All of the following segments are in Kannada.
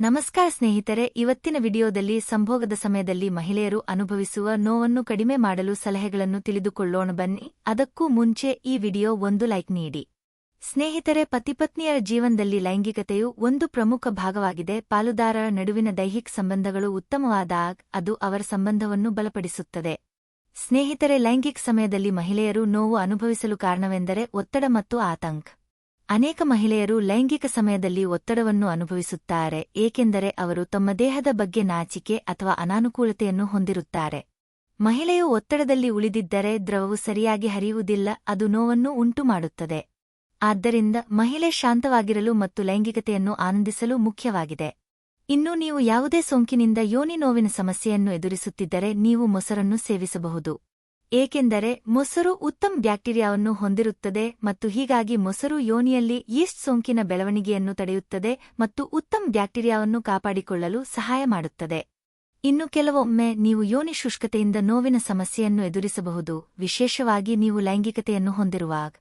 ನಮಸ್ಕಾರ ಸ್ನೇಹಿತರೆ, ಇವತ್ತಿನ ವಿಡಿಯೋದಲ್ಲಿ ಸಂಭೋಗದ ಸಮಯದಲ್ಲಿ ಮಹಿಳೆಯರು ಅನುಭವಿಸುವ ನೋವನ್ನು ಕಡಿಮೆ ಮಾಡಲು ಸಲಹೆಗಳನ್ನು ತಿಳಿದುಕೊಳ್ಳೋಣ ಬನ್ನಿ. ಅದಕ್ಕೂ ಮುಂಚೆ ಈ ವಿಡಿಯೋ ಒಂದು ಲೈಕ್ ನೀಡಿ. ಸ್ನೇಹಿತರೆ, ಪತಿಪತ್ನಿಯರ ಜೀವನದಲ್ಲಿ ಲೈಂಗಿಕತೆಯು ಒಂದು ಪ್ರಮುಖ ಭಾಗವಾಗಿದೆ. ಪಾಲುದಾರರ ನಡುವಿನ ದೈಹಿಕ ಸಂಬಂಧಗಳು ಉತ್ತಮವಾದಾಗ ಅದು ಅವರ ಸಂಬಂಧವನ್ನು ಬಲಪಡಿಸುತ್ತದೆ. ಸ್ನೇಹಿತರೆ, ಲೈಂಗಿಕ ಸಮಯದಲ್ಲಿ ಮಹಿಳೆಯರು ನೋವು ಅನುಭವಿಸಲು ಕಾರಣವೆಂದರೆ ಒತ್ತಡ ಮತ್ತು ಆತಂಕ. ಅನೇಕ ಮಹಿಳೆಯರು ಲೈಂಗಿಕ ಸಮಯದಲ್ಲಿ ಒತ್ತಡವನ್ನು ಅನುಭವಿಸುತ್ತಾರೆ, ಏಕೆಂದರೆ ಅವರು ತಮ್ಮ ದೇಹದ ಬಗ್ಗೆ ನಾಚಿಕೆ ಅಥವಾ ಅನಾನುಕೂಲತೆಯನ್ನು ಹೊಂದಿರುತ್ತಾರೆ. ಮಹಿಳೆಯು ಒತ್ತಡದಲ್ಲಿ ಉಳಿದಿದ್ದರೆ ದ್ರವವು ಸರಿಯಾಗಿ ಹರಿಯುವುದಿಲ್ಲ, ಅದು ನೋವನ್ನು ಉಂಟುಮಾಡುತ್ತದೆ. ಆದ್ದರಿಂದ ಮಹಿಳೆ ಶಾಂತವಾಗಿರಲು ಮತ್ತು ಲೈಂಗಿಕತೆಯನ್ನು ಆನಂದಿಸಲು ಮುಖ್ಯವಾಗಿದೆ. ಇನ್ನು ನೀವು ಯಾವುದೇ ಸೋಂಕಿನಿಂದ ಯೋನಿ ನೋವಿನ ಸಮಸ್ಯೆಯನ್ನು ಎದುರಿಸುತ್ತಿದ್ದರೆ ನೀವು ಮೊಸರನ್ನು ಸೇವಿಸಬಹುದು. ಏಕೆಂದರೆ ಮೊಸರು ಉತ್ತಮ ಬ್ಯಾಕ್ಟೀರಿಯಾವನ್ನು ಹೊಂದಿರುತ್ತದೆ ಮತ್ತು ಹೀಗಾಗಿ ಮೊಸರು ಯೋನಿಯಲ್ಲಿ ಈಸ್ಟ್ ಸೋಂಕಿನ ಬೆಳವಣಿಗೆಯನ್ನು ತಡೆಯುತ್ತದೆ ಮತ್ತು ಉತ್ತಮ ಬ್ಯಾಕ್ಟೀರಿಯಾವನ್ನು ಕಾಪಾಡಿಕೊಳ್ಳಲು ಸಹಾಯ ಮಾಡುತ್ತದೆ. ಇನ್ನು ಕೆಲವೊಮ್ಮೆ ನೀವು ಯೋನಿ ಶುಷ್ಕತೆಯಿಂದ ನೋವಿನ ಸಮಸ್ಯೆಯನ್ನು ಎದುರಿಸಬಹುದು. ವಿಶೇಷವಾಗಿ ನೀವು ಲೈಂಗಿಕತೆಯನ್ನು ಹೊಂದಿರುವಾಗ.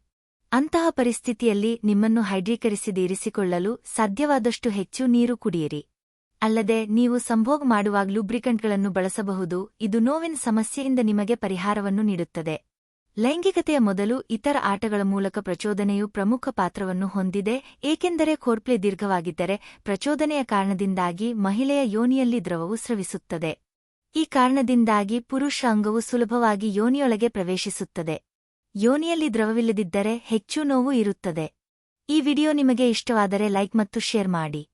ಅಂತಹ ಪರಿಸ್ಥಿತಿಯಲ್ಲಿ ನಿಮ್ಮನ್ನು ಹೈಡ್ರೀಕರಿಸಿದ ಇರಿಸಿಕೊಳ್ಳಲು ಸಾಧ್ಯವಾದಷ್ಟು ಹೆಚ್ಚು ನೀರು ಕುಡಿಯಿರಿ. ಅಲ್ಲದೆ ನೀವು ಸಂಭೋಗ ಮಾಡುವಾಗ ಲುಬ್ರಿಕಂಟ್ಗಳನ್ನು ಬಳಸಬಹುದು, ಇದು ನೋವಿನ ಸಮಸ್ಯೆಯಿಂದ ನಿಮಗೆ ಪರಿಹಾರವನ್ನು ನೀಡುತ್ತದೆ. ಲೈಂಗಿಕತೆಯ ಮೊದಲು ಇತರ ಆಟಗಳ ಮೂಲಕ ಪ್ರಚೋದನೆಯು ಪ್ರಮುಖ ಪಾತ್ರವನ್ನು ಹೊಂದಿದೆ, ಏಕೆಂದರೆ ಖೋರ್ಪ್ಲೆ ದೀರ್ಘವಾಗಿದ್ದರೆ ಪ್ರಚೋದನೆಯ ಕಾರಣದಿಂದಾಗಿ ಮಹಿಳೆಯ ಯೋನಿಯಲ್ಲಿ ದ್ರವವು ಸ್ರವಿಸುತ್ತದೆ. ಈ ಕಾರಣದಿಂದಾಗಿ ಪುರುಷ ಅಂಗವು ಸುಲಭವಾಗಿ ಯೋನಿಯೊಳಗೆ ಪ್ರವೇಶಿಸುತ್ತದೆ. ಯೋನಿಯಲ್ಲಿ ದ್ರವವಿಲ್ಲದಿದ್ದರೆ ಹೆಚ್ಚು ನೋವು ಇರುತ್ತದೆ. ಈ ವಿಡಿಯೋ ನಿಮಗೆ ಇಷ್ಟವಾದರೆ ಲೈಕ್ ಮತ್ತು ಶೇರ್ ಮಾಡಿ.